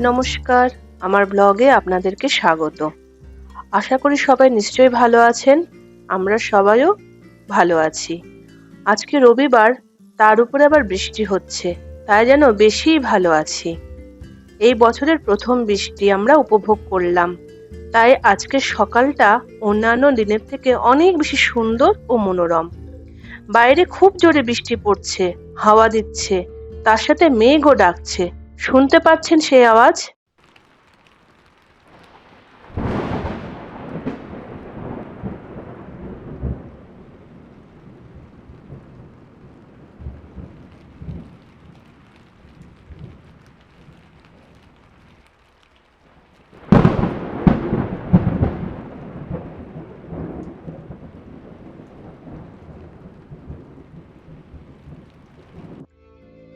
নমস্কার। আমার ব্লগে আপনাদেরকে স্বাগত। আশা করি সবাই নিশ্চয়ই ভালো আছেন। আমরা সবাইও ভালো আছি। আজকে রবিবার, তার উপরে আবার বৃষ্টি হচ্ছে, তাই যেন বেশিই ভালো আছি। এই বছরের প্রথম বৃষ্টি আমরা উপভোগ করলাম। তাই আজকের সকালটা অন্যান্য দিনের থেকে অনেক বেশি সুন্দর ও মনোরম। বাইরে খুব জোরে বৃষ্টি পড়ছে, হাওয়া দিচ্ছে, তার সাথে মেঘও ডাকছে। শুনতে পাচ্ছেন সেই আওয়াজ?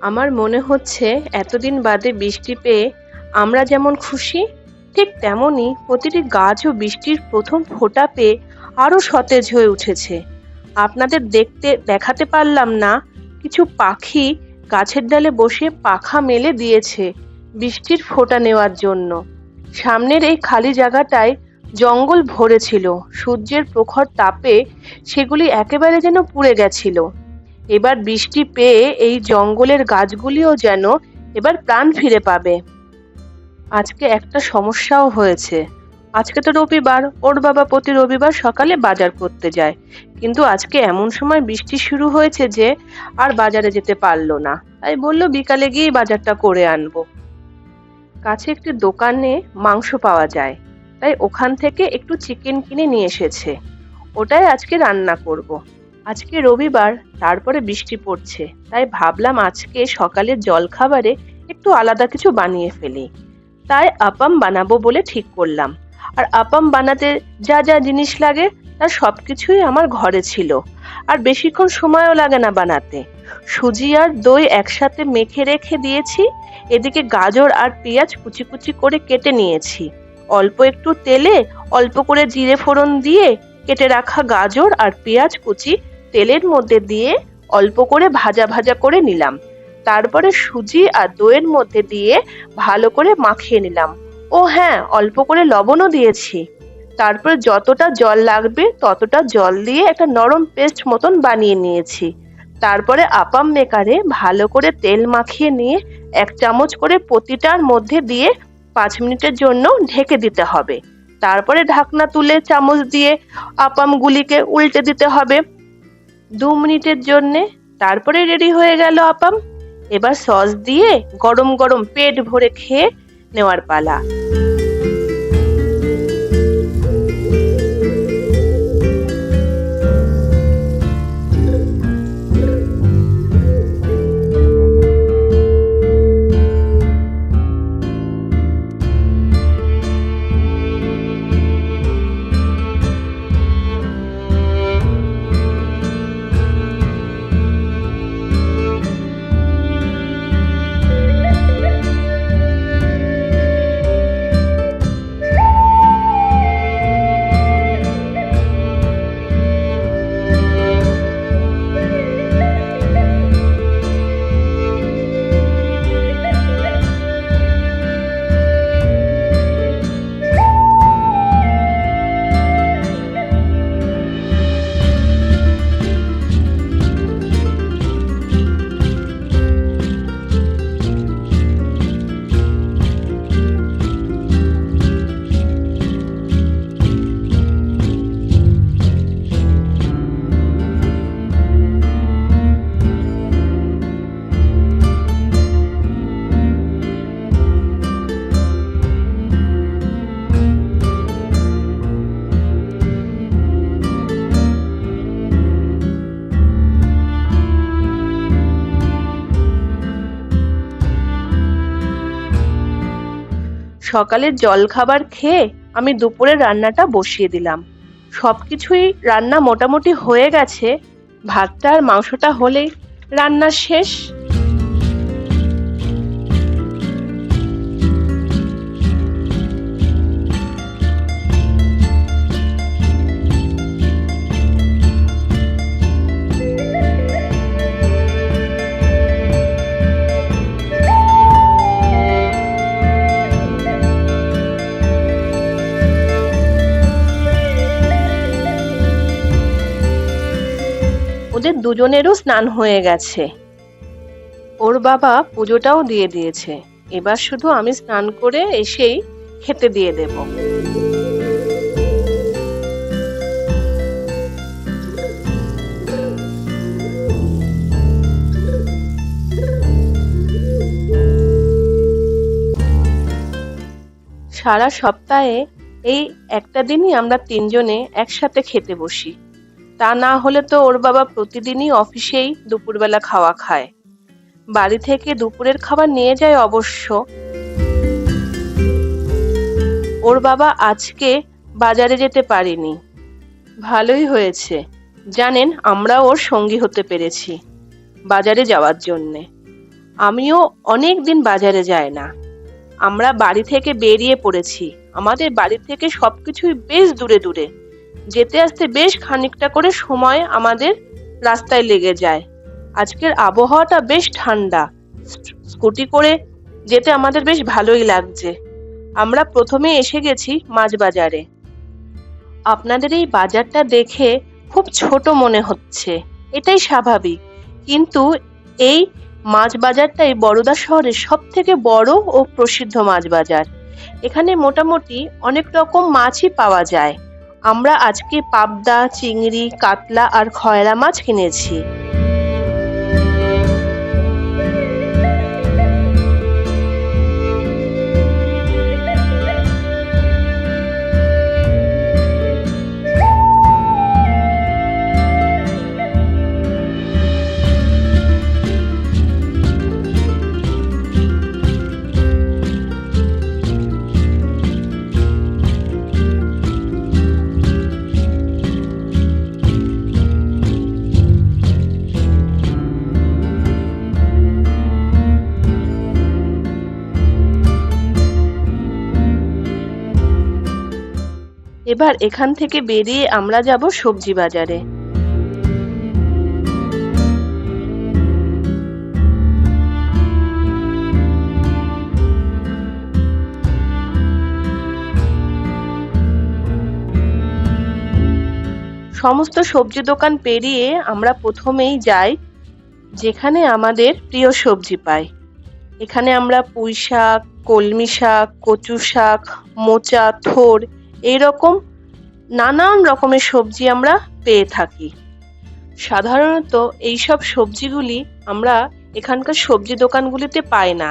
আমার মনে হচ্ছে এতদিন বাদে বৃষ্টি পেয়ে আমরা যেমন খুশি, ঠিক তেমনই প্রতিটি গাছও বৃষ্টির প্রথম ফোঁটা পেয়ে আরও সতেজ হয়ে উঠেছে। আপনাদের দেখতে, দেখাতে পারলাম না, কিছু পাখি গাছের ডালে বসে পাখা মেলে দিয়েছে বৃষ্টির ফোঁটা নেওয়ার জন্য। সামনের এই খালি জায়গাটায় জঙ্গল ভরে ছিল সূর্যের প্রখর তাপে সেগুলি একেবারে যেন পুড়ে গেছিল। এবার বৃষ্টি পেয়ে এই জঙ্গলের গাছগুলিও যেন এবার প্রাণ ফিরে পাবে। আজকে একটা সমস্যাও হয়েছে। আজকে তো রবিবার, ওর বাবা প্রতি রবিবার সকালে বাজার করতে যায়। কিন্তু আজকে এমন সময় বৃষ্টি শুরু হয়েছে যে আর বাজারে যেতে পারল না। তাই বলল, বিকালে গিয়ে বাজারটা করে আনব। কাছে একটি দোকানে মাংস পাওয়া যায়। তাই ওখান থেকে একটু চিকেন কিনে নিয়ে এসেছে। ওটাই আজকে রান্না করব। আজকে রবিবার, তারপরে বৃষ্টি পড়ছে। তাই ভাবলাম আজকে সকালের জলখাবারে একটু আলাদা কিছু বানিয়ে ফেলি। তাই আপাম বানাবো বলে ঠিক করলাম। আর আপাম বানাতে যা যা জিনিস লাগে তার সব কিছুই আমার ঘরে ছিল। আর বেশিক্ষণ সময়ও লাগে না বানাতে। সুজি আর দই একসাথে মেখে রেখে দিয়েছি, এদিকে গাজর আর পেঁয়াজ কুচি কুচি করে কেটে নিয়েছি। অল্প একটু তেলে অল্প করে জিরে ফোড়ন দিয়ে কেটে রাখা গাজর আর পেঁয়াজ কুচি তেলের মধ্যে দিয়ে অল্প করে ভাজা ভাজা করে নিলাম। তারপরে সুজি আর দইয়ের মধ্যে দিয়ে ভালো করে মাখিয়ে নিলাম। ও হ্যাঁ অল্প করে লবণও দিয়েছি। তারপরে যতটা জল লাগবে ততটা জল দিয়ে একটা নরম পেস্ট মতন বানিয়ে নিয়েছি। তারপরে আপাম মেকারে ভালো করে তেল মাখিয়ে নিয়ে এক চামচ করে প্রতিটার মধ্যে দিয়ে পাঁচ মিনিটের জন্য ঢেকে দিতে হবে। তারপরে ঢাকনা তুলে চামচ দিয়ে আপামগুলিকে উল্টে দিতে হবে। দু মিনিটের জন্যে তারপরে রেডি হয়ে গেল আপাম। এবার সস দিয়ে গরম গরম পেট ভরে খেয়ে নেওয়ার পালা। সকালের জলখাবার খেয়ে আমি দুপুরে রান্নাটা বসিয়ে দিলাম। সব কিছুই রান্না মোটামুটি হয়ে গেছে। ভাতটা আর মাংসটা হলেই রান্না শেষ। দুজনেরও স্নান হয়ে গেছে। ওর বাবা পুজোটাও দিয়ে দিয়েছে। এবার শুধু আমি স্নান করে এসেই খেতে দিয়ে দেব। সারা সপ্তাহে এই একটা দিনই আমরা তিনজনে একসাথে খেতে বসি। তা না হলে তো ওর বাবা প্রতিদিনই অফিসেই দুপুরবেলা খাওয়া খায়। বাড়ি থেকে দুপুরের খাবার নিয়ে যায় অবশ্য। ওর বাবা আজকে বাজারে যেতে পারেনি। ভালোই হয়েছে। জানেন, আমরা ওর সঙ্গী হতে পেরেছি বাজারে যাওয়ার জন্যে। আমিও অনেক দিন বাজারে যাই না। আমরা বাড়ি থেকে বেরিয়ে পড়েছি। আমাদের বাড়ি থেকে সবকিছুই বেশ দূরে দূরে। যেতে আসতে বেশ খানিকটা করে সময় আমাদের রাস্তায় লেগে যায়। আজকের আবহাওয়াটা বেশ ঠান্ডা। স্কুটি করে যেতে আমাদের বেশ ভালোই লাগছে। আমরা প্রথমে এসে গেছি মাছ বাজারে আপনাদের এই বাজারটা দেখে খুব ছোট মনে হচ্ছে। এটাই স্বাভাবিক। কিন্তু এই মাছ বাজারটাই বড়দা শহরের সব থেকে বড় ও প্রসিদ্ধ মাছ বাজার এখানে মোটামুটি অনেক রকম মাছই পাওয়া যায়। আমরা আজকে পাবদা চিংড়ি কাতলা আর খয়রা মাছ কিনেছি। এবার এখান থেকে বেরিয়ে আমরা যাব সবজি বাজারে। সমস্ত সবজি দোকান পেরিয়ে আমরা প্রথমেই যাই, যেখানে আমাদের প্রিয় সবজি পাই। এখানে আমরা পুঁই শাক কলমি শাক কচু শাক মোচা, থোর এইরকম নানান রকমের সবজি আমরা পেয়ে থাকি। সাধারণত এইসব সবজিগুলি আমরা এখানকার সবজি দোকানগুলিতে পাই না।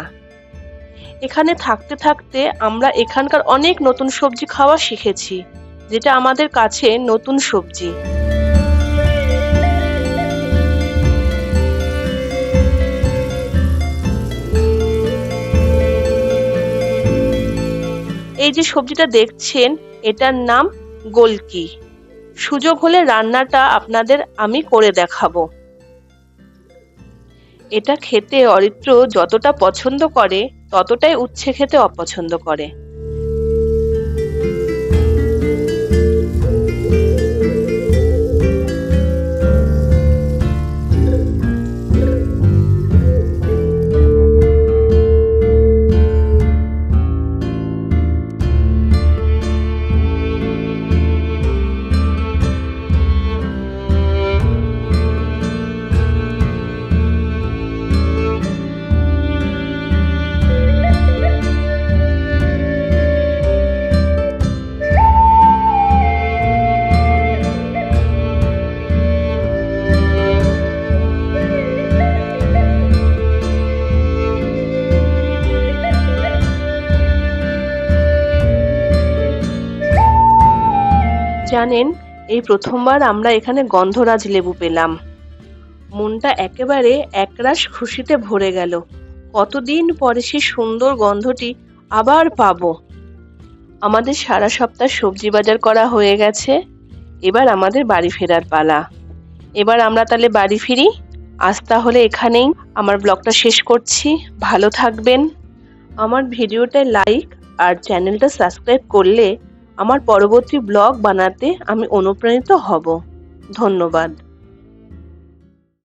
এখানে থাকতে থাকতে আমরা এখানকার অনেক নতুন সবজি খাওয়া শিখেছি, যেটা আমাদের কাছে নতুন সবজি। এই যে সবজিটা দেখছেন এটার নাম গোলকি। সুযোগ হলে রান্নাটা আপনাদের আমি করে দেখাবো। এটা খেতে অরিত্র যতটা পছন্দ করে, ততটাই উচ্ছে খেতে অপছন্দ করে। জানেন, এই প্রথমবার আমরা এখানে গন্ধরাজ লেবু পেলাম। মনটা একেবারে একরাশ খুশিতে ভরে গেল। কতদিন পরে সেই সুন্দর গন্ধটি আবার পাবো? আমাদের সারা সপ্তাহ সবজি বাজার করা হয়ে গেছে। এবার আমাদের বাড়ি ফেরার পালা। এবার আমরা তাহলে বাড়ি ফিরি? আজ তাহলে এখানেই আমার ব্লগটা শেষ করছি। ভালো থাকবেন। আমার ভিডিওটা লাইক আর চ্যানেলটা সাবস্ক্রাইব করলে আমার পরবর্তী ব্লগ বানাতে আমি অনুপ্রাণিত হব। ধন্যবাদ।